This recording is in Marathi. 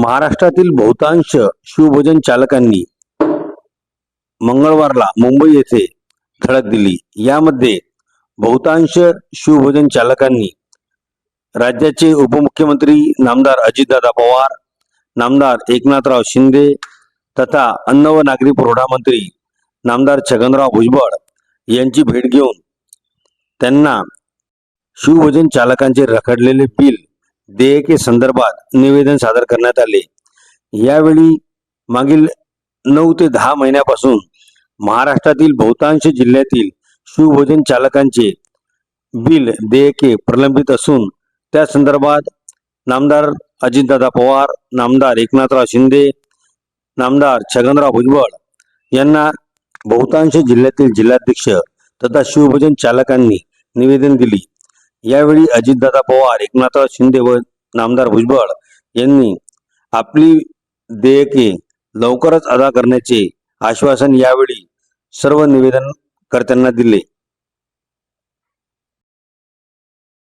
महाराष्ट्रातील बहुतांश शिवभोजन चालकांनी मंगळवारला मुंबई येथे धडक दिली. यामध्ये बहुतांश शिवभोजन चालकांनी राज्याचे उपमुख्यमंत्री नामदार अजितदादा पवार नामदार एकनाथराव शिंदे तथा अन्न व नागरी पुरवठा मंत्री नामदार छगनराव भुजबळ यांची भेट घेऊन त्यांना शिवभोजन चालकांचे रखडलेले बिल देयके संदर्भात निवेदन सादर करण्यात आले. यावेळी मागील नऊ ते दहा महिन्यापासून महाराष्ट्रातील बहुतांश जिल्ह्यातील शिवभोजन चालकांचे बिल देयके प्रलंबित असून त्या संदर्भात नामदार अजितदादा पवार नामदार एकनाथराव शिंदे नामदार छगनराव भुजबळ यांना बहुतांश जिल्ह्यातील जिल्हाध्यक्ष तथा शिवभोजन चालकांनी निवेदन दिली. यावेळी अजितदादा पवार एकनाथराव शिंदे व नामदार भुजबळ यांनी आपली देयके लवकरच अदा करण्याचे आश्वासन यावेळी सर्व निवेदनकर्त्यांना दिले.